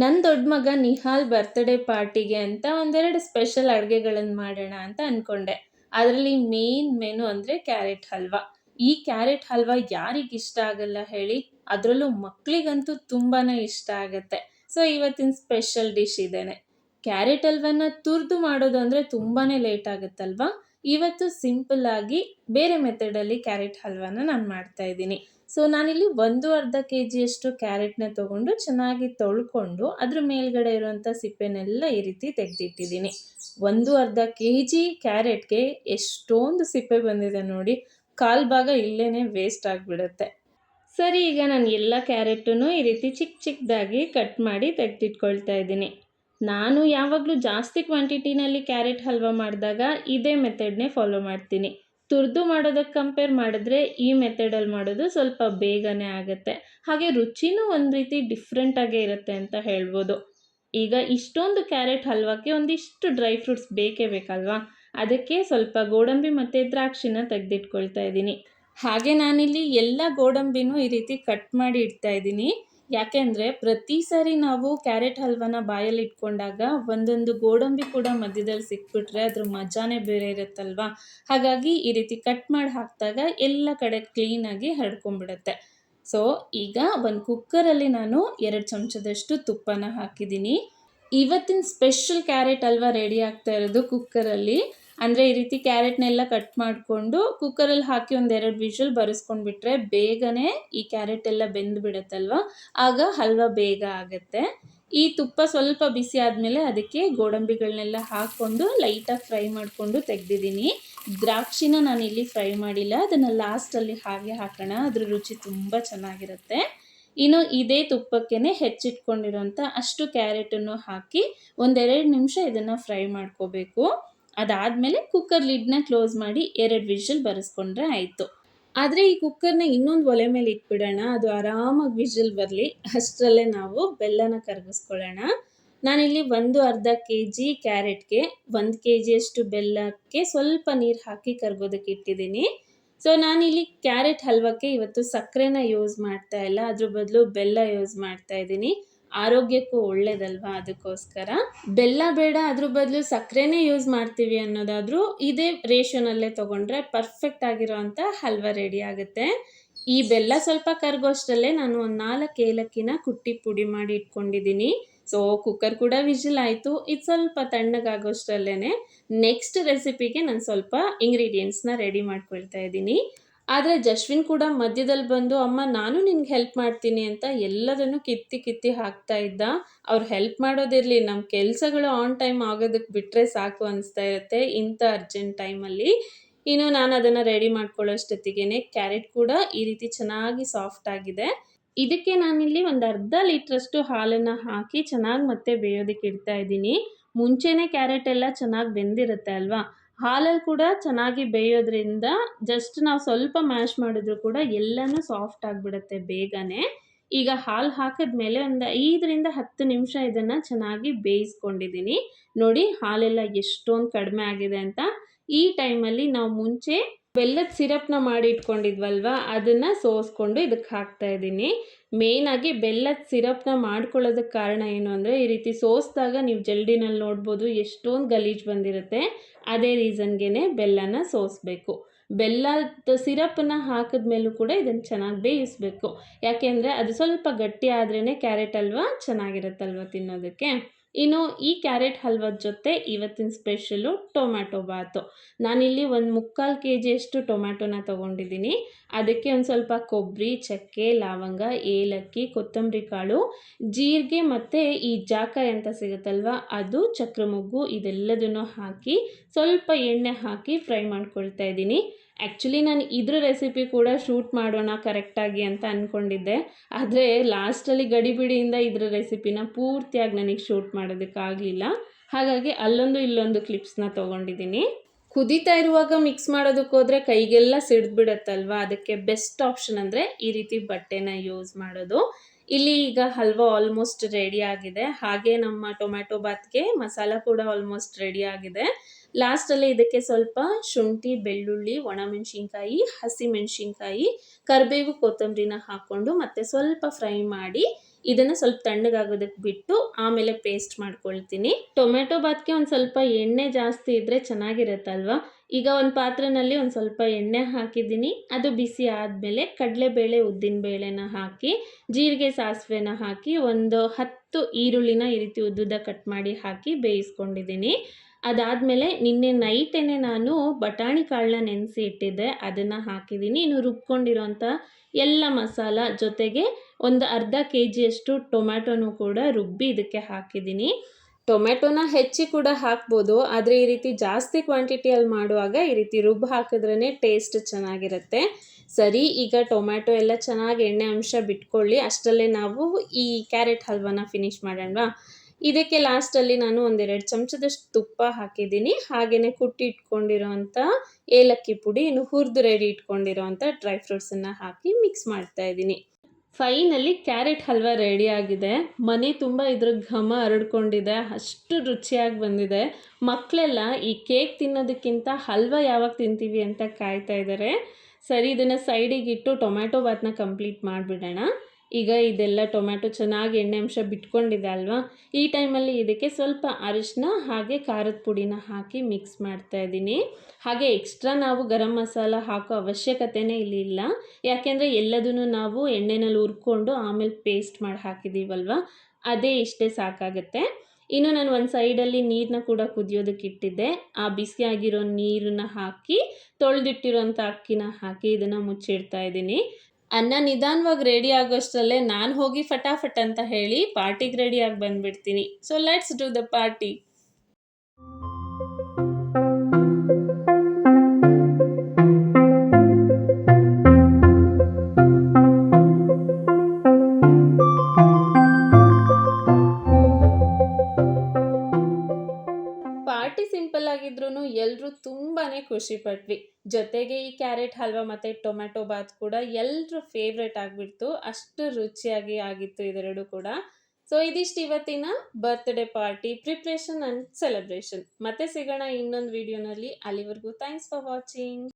ನನ್ನ ದೊಡ್ಡ ಮಗ ನಿಹಾಲ್ ಬರ್ತ್ಡೇ ಪಾರ್ಟಿಗೆ ಅಂತ ಒಂದೆರಡು ಸ್ಪೆಷಲ್ ಅಡುಗೆಗಳನ್ನು ಮಾಡೋಣ ಅಂತ ಅಂದ್ಕೊಂಡೆ ಅದರಲ್ಲಿ ಮೇನ್ ಮೆನು ಅಂದರೆ ಕ್ಯಾರೆಟ್ ಹಲ್ವಾ. ಈ ಕ್ಯಾರೆಟ್ ಹಲ್ವಾ ಯಾರಿಗೆ ಇಷ್ಟ ಆಗಲ್ಲ ಹೇಳಿ? ಅದರಲ್ಲೂ ಮಕ್ಕಳಿಗಂತೂ ತುಂಬಾ ಇಷ್ಟ ಆಗುತ್ತೆ. ಸೊ ಇವತ್ತಿನ ಸ್ಪೆಷಲ್ ಡಿಶ್ ಇದೇನೆ. ಕ್ಯಾರೆಟ್ ಹಲ್ವನ ತುರಿದು ಮಾಡೋದು ಅಂದರೆ ತುಂಬಾ ಲೇಟ್ ಆಗುತ್ತಲ್ವಾ? ಇವತ್ತು ಸಿಂಪಲ್ ಆಗಿ ಬೇರೆ ಮೆಥಡಲ್ಲಿ ಕ್ಯಾರೆಟ್ ಹಲ್ವಾನ ನಾನು ಮಾಡ್ತಾ ಇದ್ದೀನಿ. ಸೊ ನಾನಿಲ್ಲಿ ಒಂದು ಅರ್ಧ ಕೆ ಜಿಯಷ್ಟು ಕ್ಯಾರೆಟ್ನ ತೊಗೊಂಡು ಚೆನ್ನಾಗಿ ತೊಳ್ಕೊಂಡು ಅದ್ರ ಮೇಲ್ಗಡೆ ಇರುವಂಥ ಸಿಪ್ಪೆನೆಲ್ಲ ಈ ರೀತಿ ತೆಗೆದಿಟ್ಟಿದ್ದೀನಿ. ಒಂದು ಅರ್ಧ ಕೆ ಜಿ ಕ್ಯಾರೆಟ್ಗೆ ಎಷ್ಟೊಂದು ಸಿಪ್ಪೆ ಬಂದಿದೆ ನೋಡಿ. ಕಾಲು ಭಾಗ ಇಲ್ಲೇ ವೇಸ್ಟ್ ಆಗಿಬಿಡುತ್ತೆ. ಸರಿ, ಈಗ ನಾನು ಎಲ್ಲ ಕ್ಯಾರೆಟನ್ನು ಈ ರೀತಿ ಚಿಕ್ಕ ಚಿಕ್ಕದಾಗಿ ಕಟ್ ಮಾಡಿ ತೆಗೆದಿಟ್ಕೊಳ್ತಾ ಇದ್ದೀನಿ. ನಾನು ಯಾವಾಗಲೂ ಜಾಸ್ತಿ ಕ್ವಾಂಟಿಟಿನಲ್ಲಿ ಕ್ಯಾರೆಟ್ ಹಲ್ವಾ ಮಾಡಿದಾಗ ಇದೇ ಮೆಥಡ್ನೇ ಫಾಲೋ ಮಾಡ್ತೀನಿ. ತುರಿದು ಮಾಡೋದಕ್ಕೆ ಕಂಪೇರ್ ಮಾಡಿದ್ರೆ ಈ ಮೆಥಡಲ್ಲಿ ಮಾಡೋದು ಸ್ವಲ್ಪ ಬೇಗನೆ ಆಗುತ್ತೆ. ಹಾಗೆ ರುಚಿನೂ ಒಂದು ರೀತಿ ಡಿಫ್ರೆಂಟಾಗೇ ಇರುತ್ತೆ ಅಂತ ಹೇಳ್ಬೋದು. ಈಗ ಇಷ್ಟೊಂದು ಕ್ಯಾರೆಟ್ ಹಲ್ವಾಕ್ಕೆ ಒಂದಿಷ್ಟು ಡ್ರೈ ಫ್ರೂಟ್ಸ್ ಬೇಕೇ ಬೇಕಲ್ವಾ? ಅದಕ್ಕೆ ಸ್ವಲ್ಪ ಗೋಡಂಬಿ ಮತ್ತು ದ್ರಾಕ್ಷಿನ ತೆಗೆದಿಟ್ಕೊಳ್ತಾ ಇದ್ದೀನಿ. ಹಾಗೆ ನಾನಿಲ್ಲಿ ಎಲ್ಲ ಗೋಡಂಬಿನೂ ಈ ರೀತಿ ಕಟ್ ಮಾಡಿ ಇಡ್ತಾ ಇದ್ದೀನಿ. ಯಾಕೆಂದರೆ ಪ್ರತಿ ಸಾರಿ ನಾವು ಕ್ಯಾರೆಟ್ ಹಲ್ವಾನ ಬಾಯಲ್ಲಿ ಇಟ್ಕೊಂಡಾಗ ಒಂದೊಂದು ಗೋಡಂಬಿ ಕೂಡ ಮಧ್ಯದಲ್ಲಿ ಸಿಕ್ಬಿಟ್ರೆ ಅದ್ರ ಮಜಾನೇ ಬೇರೆ ಇರುತ್ತಲ್ವಾ? ಹಾಗಾಗಿ ಈ ರೀತಿ ಕಟ್ ಮಾಡಿ ಹಾಕಿದಾಗ ಎಲ್ಲ ಕಡೆ ಕ್ಲೀನಾಗಿ ಹರಡ್ಕೊಂಡ್ಬಿಡತ್ತೆ ಸೊ ಈಗ ಒಂದು ಕುಕ್ಕರಲ್ಲಿ ನಾನು ಎರಡು ಚಮಚದಷ್ಟು ತುಪ್ಪನ ಹಾಕಿದ್ದೀನಿ. ಇವತ್ತಿನ ಸ್ಪೆಷಲ್ ಕ್ಯಾರೆಟ್ ಹಲ್ವಾ ರೆಡಿ ಆಗ್ತಾ ಇರೋದು ಕುಕ್ಕರಲ್ಲಿ ಅಂದರೆ ಈ ರೀತಿ ಕ್ಯಾರೆಟ್ನೆಲ್ಲ ಕಟ್ ಮಾಡಿಕೊಂಡು ಕುಕ್ಕರಲ್ಲಿ ಹಾಕಿ ಒಂದೆರಡು ವಿಷಲ್ ಬರೆಸ್ಕೊಂಡ್ಬಿಟ್ರೆ ಬೇಗನೆ ಈ ಕ್ಯಾರೆಟ್ ಎಲ್ಲ ಬೆಂದು ಬಿಡುತ್ತಲ್ವ? ಆಗ ಹಲ್ವ ಬೇಗ ಆಗುತ್ತೆ. ಈ ತುಪ್ಪ ಸ್ವಲ್ಪ ಬಿಸಿ ಆದಮೇಲೆ ಅದಕ್ಕೆ ಗೋಡಂಬಿಗಳನ್ನೆಲ್ಲ ಹಾಕ್ಕೊಂಡು ಲೈಟಾಗಿ ಫ್ರೈ ಮಾಡಿಕೊಂಡು ತೆಗೆದಿದ್ದೀನಿ. ದ್ರಾಕ್ಷಿನ ನಾನು ಇಲ್ಲಿ ಫ್ರೈ ಮಾಡಿಲ್ಲ. ಅದನ್ನು ಲಾಸ್ಟಲ್ಲಿ ಹಾಗೆ ಹಾಕೋಣ. ಅದ್ರ ರುಚಿ ತುಂಬ ಚೆನ್ನಾಗಿರುತ್ತೆ. ಇನ್ನು ಇದೇ ತುಪ್ಪಕ್ಕೇ ಹೆಚ್ಚಿಟ್ಕೊಂಡಿರೋಂಥ ಅಷ್ಟು ಕ್ಯಾರೆಟನ್ನು ಹಾಕಿ ಒಂದೆರಡು ನಿಮಿಷ ಇದನ್ನು ಫ್ರೈ ಮಾಡ್ಕೋಬೇಕು. ಅದಾದಮೇಲೆ ಕುಕ್ಕರ್ ಲಿಡ್ನ ಕ್ಲೋಸ್ ಮಾಡಿ ಎರಡು ವಿಷಲ್ ಬರೆಸ್ಕೊಂಡ್ರೆ ಆಯಿತು. ಆದರೆ ಈ ಕುಕ್ಕರ್ನ ಇನ್ನೊಂದು ಒಲೆ ಮೇಲೆ ಇಟ್ಬಿಡೋಣ, ಅದು ಆರಾಮಾಗಿ ವಿಷಲ್ ಬರಲಿ, ಅಷ್ಟರಲ್ಲೇ ನಾವು ಬೆಲ್ಲನ ಕರಗಿಸ್ಕೊಳ್ಳೋಣ. ನಾನಿಲ್ಲಿ ಒಂದು ಅರ್ಧ ಕೆ ಜಿ ಕ್ಯಾರೆಟ್ಗೆ ಒಂದು ಕೆ ಜಿಯಷ್ಟು ಬೆಲ್ಲಕ್ಕೆ ಸ್ವಲ್ಪ ನೀರು ಹಾಕಿ ಕರ್ಗೋದಕ್ಕೆ ಇಟ್ಟಿದ್ದೀನಿ. ಸೊ ನಾನಿಲ್ಲಿ ಕ್ಯಾರೆಟ್ ಹಲ್ವಕ್ಕೆ ಇವತ್ತು ಸಕ್ಕರೆನ ಯೂಸ್ ಮಾಡ್ತಾ ಇಲ್ಲ, ಅದ್ರ ಬದಲು ಬೆಲ್ಲ ಯೂಸ್ ಮಾಡ್ತಾ ಇದ್ದೀನಿ. ಆರೋಗ್ಯಕ್ಕೂ ಒಳ್ಳೇದಲ್ವಾ ಅದಕ್ಕೋಸ್ಕರ? ಬೆಲ್ಲ ಬೇಡ, ಅದ್ರ ಬದಲು ಸಕ್ಕರೆನೇ ಯೂಸ್ ಮಾಡ್ತೀವಿ ಅನ್ನೋದಾದರೂ ಇದೇ ರೇಷನಲ್ಲೇ ತಗೊಂಡ್ರೆ ಪರ್ಫೆಕ್ಟ್ ಆಗಿರೋವಂಥ ಹಲ್ವ ರೆಡಿ ಆಗುತ್ತೆ. ಈ ಬೆಲ್ಲ ಸ್ವಲ್ಪ ಕರಗೋಷ್ಟರಲ್ಲೇ ನಾನು ಒಂದು ನಾಲ್ಕು ಏಲಕ್ಕಿನ ಕುಟ್ಟಿ ಪುಡಿ ಮಾಡಿ ಇಟ್ಕೊಂಡಿದ್ದೀನಿ. ಸೊ ಕುಕ್ಕರ್ ಕೂಡ ವಿಜಿಲ್ ಆಯಿತು. ಇದು ಸ್ವಲ್ಪ ತಣ್ಣಗಾಗೋಷ್ಟರಲ್ಲೇ ನೆಕ್ಸ್ಟ್ ರೆಸಿಪಿಗೆ ನಾನು ಸ್ವಲ್ಪ ಇಂಗ್ರೀಡಿಯೆಂಟ್ಸ್ನ ರೆಡಿ ಮಾಡ್ಕೊಳ್ತಾ ಇದ್ದೀನಿ. ಆದರೆ ಜಶ್ವಿನ್ ಕೂಡ ಮಧ್ಯದಲ್ಲಿ ಬಂದು, ಅಮ್ಮ, ನಾನು ನಿನ್ಗೆ ಹೆಲ್ಪ್ ಮಾಡ್ತೀನಿ ಅಂತ ಎಲ್ಲದನ್ನು ಕಿತ್ತಿ ಕಿತ್ತಿ ಹಾಕ್ತಾ ಇದ್ದ. ಅವ್ರು ಹೆಲ್ಪ್ ಮಾಡೋದಿರಲಿ ನಮ್ಮ ಕೆಲಸಗಳು ಆನ್ ಟೈಮ್ ಆಗೋದಕ್ಕೆ ಬಿಟ್ಟರೆ ಸಾಕು ಅನಿಸ್ತಾ ಇರುತ್ತೆ ಇಂಥ ಅರ್ಜೆಂಟ್ ಟೈಮಲ್ಲಿ ಇನ್ನು ನಾನು ಅದನ್ನು ರೆಡಿ ಮಾಡ್ಕೊಳ್ಳೋಷ್ಟೊತ್ತಿಗೆ ಕ್ಯಾರೆಟ್ ಕೂಡ ಈ ರೀತಿ ಚೆನ್ನಾಗಿ ಸಾಫ್ಟ್ ಆಗಿದೆ. ಇದಕ್ಕೆ ನಾನಿಲ್ಲಿ ಒಂದು ಅರ್ಧ ಲೀಟ್ರಷ್ಟು ಹಾಲನ್ನು ಹಾಕಿ ಚೆನ್ನಾಗಿ ಮತ್ತೆ ಬೇಯೋದಕ್ಕೆ ಇಡ್ತಾ ಇದ್ದೀನಿ. ಮುಂಚೆನೇ ಕ್ಯಾರೆಟ್ ಎಲ್ಲ ಚೆನ್ನಾಗಿ ಬೆಂದಿರುತ್ತೆ ಅಲ್ವಾ? ಹಾಲಲ್ಲಿ ಕೂಡ ಚೆನ್ನಾಗಿ ಬೇಯೋದ್ರಿಂದ ಜಸ್ಟ್ ನಾವು ಸ್ವಲ್ಪ ಮ್ಯಾಶ್ ಮಾಡಿದ್ರು ಕೂಡ ಎಲ್ಲನೂ ಸಾಫ್ಟ್ ಆಗಿಬಿಡುತ್ತೆ ಬೇಗನೆ. ಈಗ ಹಾಲು ಹಾಕಿದ ಮೇಲೆ ಒಂದು ಐದರಿಂದ ಹತ್ತು ನಿಮಿಷ ಇದನ್ನು ಚೆನ್ನಾಗಿ ಬೇಯಿಸ್ಕೊಂಡಿದ್ದೀನಿ ನೋಡಿ ಹಾಲೆಲ್ಲ ಎಷ್ಟೊಂದು ಕಡಿಮೆ ಆಗಿದೆ ಅಂತ. ಈ ಟೈಮಲ್ಲಿ ನಾವು ಮುಂಚೆ ಬೆಲ್ಲದ ಸಿರಪ್ನ ಮಾಡಿ ಇಟ್ಕೊಂಡಿದ್ವಲ್ವ ಅದನ್ನು ಸೋಸ್ಕೊಂಡು ಇದಕ್ಕೆ ಹಾಕ್ತಾ ಇದ್ದೀನಿ. ಮೇಯ್ನಾಗಿ ಬೆಲ್ಲದ ಸಿರಪ್ನ ಮಾಡ್ಕೊಳ್ಳೋದಕ್ಕೆ ಕಾರಣ ಏನು ಅಂದರೆ, ಈ ರೀತಿ ಸೋಸಿದಾಗ ನೀವು ಜಲ್ಡಿನಲ್ಲಿ ನೋಡ್ಬೋದು ಎಷ್ಟೊಂದು ಗಲೀಜು ಬಂದಿರುತ್ತೆ. ಅದೇ ರೀಸನ್ಗೆ ಬೆಲ್ಲನ ಸೋಸ್ಬೇಕು. ಬೆಲ್ಲದ ಸಿರಪನ್ನು ಹಾಕಿದ ಮೇಲೂ ಕೂಡ ಇದನ್ನು ಚೆನ್ನಾಗಿ ಬೇಯಿಸಬೇಕು. ಯಾಕೆಂದರೆ ಅದು ಸ್ವಲ್ಪ ಗಟ್ಟಿ ಆದ್ರೇ ಕ್ಯಾರೆಟ್ ಅಲ್ವಾ ಚೆನ್ನಾಗಿರುತ್ತಲ್ವ ತಿನ್ನೋದಕ್ಕೆ? ಇನ್ನು ಈ ಕ್ಯಾರೆಟ್ ಹಲ್ವದ ಜೊತೆ ಇವತ್ತಿನ ಸ್ಪೆಷಲು ಟೊಮ್ಯಾಟೊ ಬಾತು. ನಾನಿಲ್ಲಿ ಒಂದು ಮುಕ್ಕಾಲು ಕೆ ಜಿಯಷ್ಟು ಟೊಮ್ಯಾಟೊನ ತೊಗೊಂಡಿದ್ದೀನಿ. ಅದಕ್ಕೆ ಒಂದು ಸ್ವಲ್ಪ ಕೊಬ್ಬರಿ ಚಕ್ಕೆ, ಲವಂಗ, ಏಲಕ್ಕಿ, ಕೊತ್ತಂಬರಿ ಕಾಳು, ಜೀರಿಗೆ ಮತ್ತು ಈ ಜಾಕಾಯಿ ಅಂತ ಸಿಗುತ್ತಲ್ವ, ಅದು, ಚಕ್ರಮೊಗ್ಗು, ಇದೆಲ್ಲದನ್ನು ಹಾಕಿ ಸ್ವಲ್ಪ ಎಣ್ಣೆ ಹಾಕಿ ಫ್ರೈ ಮಾಡ್ಕೊಳ್ತಾ ಇದ್ದೀನಿ. ಆ್ಯಕ್ಚುಲಿ ನಾನು ಇದ್ರ ರೆಸಿಪಿ ಕೂಡ ಶೂಟ್ ಮಾಡೋಣ ಕರೆಕ್ಟಾಗಿ ಅಂತ ಅಂದ್ಕೊಂಡಿದ್ದೆ ಆದರೆ ಲಾಸ್ಟಲ್ಲಿ ಗಡಿಬಿಡಿಯಿಂದ ಇದ್ರ ರೆಸಿಪಿನ ಪೂರ್ತಿಯಾಗಿ ನನಗೆ ಶೂಟ್ ಮಾಡೋದಕ್ಕಾಗಲಿಲ್ಲ ಹಾಗಾಗಿ ಅಲ್ಲೊಂದು ಇಲ್ಲೊಂದು ಕ್ಲಿಪ್ಸ್ನ ತೊಗೊಂಡಿದ್ದೀನಿ ಕುದೀತಾ ಇರುವಾಗ ಮಿಕ್ಸ್ ಮಾಡೋದಕ್ಕೆ ಹೋದರೆ ಕೈಗೆಲ್ಲ ಸಿಡ್ದುಬಿಡತ್ತಲ್ವ? ಅದಕ್ಕೆ ಬೆಸ್ಟ್ ಆಪ್ಷನ್ ಅಂದರೆ ಈ ರೀತಿ ಬಟ್ಟೆನ ಯೂಸ್ ಮಾಡೋದು. ಇಲ್ಲಿ ಈಗ ಹಲ್ವಾ ಆಲ್ಮೋಸ್ಟ್ ರೆಡಿ ಆಗಿದೆ. ಹಾಗೆ ನಮ್ಮ ಟೊಮ್ಯಾಟೊ ಬಾತ್ಗೆ ಮಸಾಲ ಕೂಡ ಆಲ್ಮೋಸ್ಟ್ ರೆಡಿ ಆಗಿದೆ. ಲಾಸ್ಟಲ್ಲಿ ಇದಕ್ಕೆ ಸ್ವಲ್ಪ ಶುಂಠಿ, ಬೆಳ್ಳುಳ್ಳಿ, ಒಣಮೆಣಸಿನ್ಕಾಯಿ, ಹಸಿಮೆಣಸಿನ್ಕಾಯಿ, ಕರಿಬೇವು, ಕೊತ್ತಂಬರಿನ ಹಾಕ್ಕೊಂಡು ಮತ್ತೆ ಸ್ವಲ್ಪ ಫ್ರೈ ಮಾಡಿ ಇದನ್ನು ಸ್ವಲ್ಪ ತಣ್ಣಗಾಗೋದಕ್ಕೆ ಬಿಟ್ಟು ಆಮೇಲೆ ಪೇಸ್ಟ್ ಮಾಡ್ಕೊಳ್ತೀನಿ. ಟೊಮೆಟೊ ಬಾತ್ಗೆ ಒಂದು ಸ್ವಲ್ಪ ಎಣ್ಣೆ ಜಾಸ್ತಿ ಇದ್ದರೆ ಚೆನ್ನಾಗಿರುತ್ತಲ್ವಾ? ಈಗ ಒಂದು ಪಾತ್ರೆನಲ್ಲಿ ಒಂದು ಸ್ವಲ್ಪ ಎಣ್ಣೆ ಹಾಕಿದ್ದೀನಿ. ಅದು ಬಿಸಿ ಆದಮೇಲೆ ಕಡಲೆಬೇಳೆ, ಉದ್ದಿನಬೇಳೆನ ಹಾಕಿ, ಜೀರಿಗೆ ಸಾಸಿವೆನ ಹಾಕಿ ಒಂದು ಹತ್ತು ಈರುಳ್ಳಿನ ಈ ರೀತಿ ಉದ್ದುದ ಕಟ್ ಮಾಡಿ ಹಾಕಿ ಬೇಯಿಸ್ಕೊಂಡಿದ್ದೀನಿ. ಅದಾದಮೇಲೆ ನಿನ್ನೆ ನೈಟೇನೆ ನಾನು ಬಟಾಣಿ ಕಾಳನ್ನ ನೆನೆಸಿ ಇಟ್ಟಿದ್ದೆ ಅದನ್ನು ಹಾಕಿದ್ದೀನಿ. ಇನ್ನು ರುಬ್ಕೊಂಡಿರೋಂಥ ಎಲ್ಲ ಮಸಾಲ ಜೊತೆಗೆ ಒಂದು ಅರ್ಧ ಕೆ ಜಿಯಷ್ಟು ಟೊಮ್ಯಾಟೋನೂ ಕೂಡ ರುಬ್ಬಿ ಇದಕ್ಕೆ ಹಾಕಿದ್ದೀನಿ. ಟೊಮೆಟೊನ ಹೆಚ್ಚಿ ಕೂಡ ಹಾಕ್ಬೋದು, ಆದರೆ ಈ ರೀತಿ ಜಾಸ್ತಿ ಕ್ವಾಂಟಿಟಿಯಲ್ಲಿ ಮಾಡುವಾಗ ಈ ರೀತಿ ರುಬ್ಬು ಹಾಕಿದ್ರೇ ಟೇಸ್ಟ್ ಚೆನ್ನಾಗಿರುತ್ತೆ. ಸರಿ, ಈಗ ಟೊಮ್ಯಾಟೊ ಎಲ್ಲ ಚೆನ್ನಾಗಿ ಎಣ್ಣೆ ಅಂಶ ಬಿಟ್ಕೊಳ್ಳಿ, ಅಷ್ಟರಲ್ಲೇ ನಾವು ಈ ಕ್ಯಾರೆಟ್ ಹಲ್ವಾನ ಫಿನಿಶ್ ಮಾಡೋಣವಾ? ಇದಕ್ಕೆ ಲಾಸ್ಟಲ್ಲಿ ನಾನು ಒಂದೆರಡು ಚಮಚದಷ್ಟು ತುಪ್ಪ ಹಾಕಿದ್ದೀನಿ. ಹಾಗೆಯೇ ಕುಟ್ಟಿ ಇಟ್ಕೊಂಡಿರೋವಂಥ ಏಲಕ್ಕಿ ಪುಡಿ, ಇನ್ನು ಹುರಿದು ರೆಡಿ ಇಟ್ಕೊಂಡಿರೋವಂಥ ಡ್ರೈ ಫ್ರೂಟ್ಸನ್ನು ಹಾಕಿ ಮಿಕ್ಸ್ ಮಾಡ್ತಾ ಇದ್ದೀನಿ. ಫೈನಲ್ಲಿ ಕ್ಯಾರೆಟ್ ಹಲ್ವಾ ರೆಡಿ ಆಗಿದೆ. ಮನೆ ತುಂಬ ಇದ್ರ ಘಮ ಹರಡ್ಕೊಂಡಿದೆ. ಅಷ್ಟು ರುಚಿಯಾಗಿ ಬಂದಿದೆ. ಮಕ್ಕಳೆಲ್ಲ ಈ ಕೇಕ್ ತಿನ್ನೋದಕ್ಕಿಂತ ಹಲ್ವಾ ಯಾವಾಗ ತಿಂತೀವಿ ಅಂತ ಕಾಯ್ತಾ ಇದ್ದಾರೆ ಸರಿ, ಇದನ್ನು ಸೈಡಿಗೆ ಇಟ್ಟು ಟೊಮ್ಯಾಟೊ ಬಾತ್ನ ಕಂಪ್ಲೀಟ್ ಮಾಡಿಬಿಡೋಣ. ಈಗ ಇದೆಲ್ಲ ಟೊಮ್ಯಾಟೊ ಚೆನ್ನಾಗಿ ಎಣ್ಣೆ ಅಂಶ ಬಿಟ್ಕೊಂಡಿದೆ ಅಲ್ವಾ? ಈ ಟೈಮಲ್ಲಿ ಇದಕ್ಕೆ ಸ್ವಲ್ಪ ಅರಿಶಿನ ಹಾಗೆ ಖಾರದ ಪುಡಿನ ಹಾಕಿ ಮಿಕ್ಸ್ ಮಾಡ್ತಾ ಇದ್ದೀನಿ. ಹಾಗೆ ಎಕ್ಸ್ಟ್ರಾ ನಾವು ಗರಂ ಮಸಾಲ ಹಾಕೋ ಅವಶ್ಯಕತೆನೇ ಇಲ್ಲಿ ಇಲ್ಲ. ಯಾಕೆಂದರೆ ಎಲ್ಲದನ್ನು ನಾವು ಎಣ್ಣೆನಲ್ಲಿ ಹುರ್ಕೊಂಡು ಆಮೇಲೆ ಪೇಸ್ಟ್ ಮಾಡಿ ಹಾಕಿದ್ದೀವಲ್ವ ಅದೇ ಇಷ್ಟೇ ಸಾಕಾಗುತ್ತೆ. ಇನ್ನು ನಾನು ಒಂದು ಸೈಡಲ್ಲಿ ನೀರನ್ನ ಕೂಡ ಕುದಿಯೋದಕ್ಕೆ ಇಟ್ಟಿದ್ದೆ. ಆ ಬಿಸಿಯಾಗಿರೋ ನೀರನ್ನ ಹಾಕಿ ತೊಳೆದಿಟ್ಟಿರೋಂಥ ಅಕ್ಕಿನ ಹಾಕಿ ಇದನ್ನು ಮುಚ್ಚಿಡ್ತಾ ಇದ್ದೀನಿ. ಅನ್ನ ನಿಧಾನವಾಗಿ ರೆಡಿ ಆಗೋಷ್ಟರಲ್ಲೇ ನಾನು ಹೋಗಿ ಫಟಾಫಟ್ ಅಂತ ಹೇಳಿ ಪಾರ್ಟಿಗೆ ರೆಡಿಯಾಗಿ ಬಂದುಬಿಡ್ತೀನಿ. So let's do the party ಖುಷಿ ಪಟ್ವಿ. ಜೊತೆಗೆ ಈ ಕ್ಯಾರೆಟ್, ಹಲ್ವಾ ಮತ್ತು ಟೊಮ್ಯಾಟೊ ಬಾತ್ ಕೂಡ ಎಲ್ಲರೂ ಫೇವ್ರೆಟ್ ಆಗಿಬಿಡ್ತು. ಅಷ್ಟು ರುಚಿಯಾಗಿ ಆಗಿತ್ತು ಇದೆರಡು ಕೂಡ. ಸೊ ಇದಿಷ್ಟು ಇವತ್ತಿನ birthday party preparation and celebration ಮತ್ತೆ ಸಿಗೋಣ ಇನ್ನೊಂದು ವಿಡಿಯೋನಲ್ಲಿ ಅಲ್ಲಿವರೆಗೂ ಥ್ಯಾಂಕ್ಸ್ ಫಾರ್ ವಾಚಿಂಗ್